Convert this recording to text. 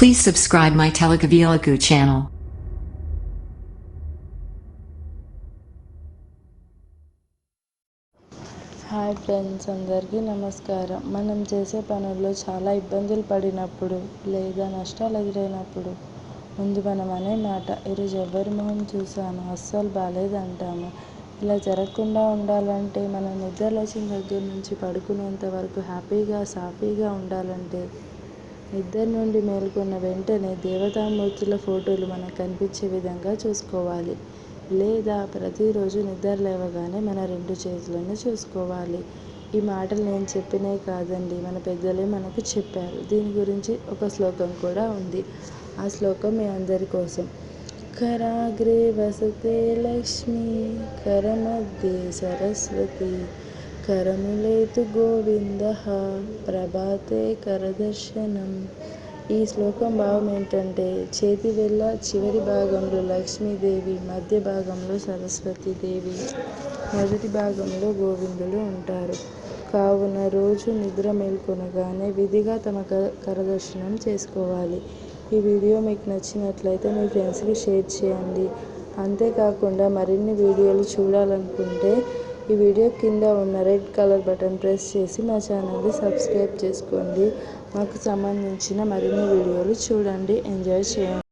Please subscribe my Telugu channel. Hi friends అందరికీ నమస్కారం. మనం చేసే పనుల్లో చాలా ఇబ్బందులు పడినప్పుడు లేదా నష్టాలు ఎదురైనప్పుడు ముందు మనం అనే మాట ఈరోజు ఎవరి మొహం చూసాను అస్సలు బాగాలేదంటాము ఇలా జరగకుండా ఉండాలంటే మనం నిద్రలేచిన దగ్గర నుంచి పడుకునేంత వరకు హ్యాపీగా సాఫీగా ఉండాలంటే నిద్ర నుండి మేల్కొన్న వెంటనే దేవతామూర్తుల ఫోటోలు మనకు కనిపించే విధంగా చూసుకోవాలి. లేదా ప్రతిరోజు నిద్ర లేవగానే మన రెండు చేతులను చూసుకోవాలి. ఈ మాటలు నేను చెప్పినే కాదండి మన పెద్దలే మనకు చెప్పారు. దీని గురించి ఒక శ్లోకం కూడా ఉంది. ఆ శ్లోకం మీ అందరి కోసం. కరాగ్రే వసతే లక్ష్మి కరమధ్యే సరస్వతి కరములేతు గోవింద ప్రభాతే కరదర్శనం. ఈ శ్లోకం భావం ఏంటంటే చేతి వెళ్ళ చివరి భాగంలో లక్ష్మీదేవి మధ్య భాగంలో సరస్వతీదేవి మొదటి భాగంలో గోవిందులు ఉంటారు. కావున రోజు నిద్ర మేల్కొనగానే విధిగా తమ క- కరదర్శనం చేసుకోవాలి. ఈ వీడియో మీకు నచ్చినట్లయితే మీ ఫ్రెండ్స్కి షేర్ చేయండి. అంతేకాకుండా మరిన్ని వీడియోలు చూడాలనుకుంటే ఈ వీడియో కింద ఉన్న రెడ్ కలర్ బటన్ ప్రెస్ చేసి మా ఛానల్ని సబ్స్క్రైబ్ చేసుకోండి. మాకు సంబంధించిన మరిన్ని వీడియోలు చూడండి. ఎంజాయ్ చేయండి.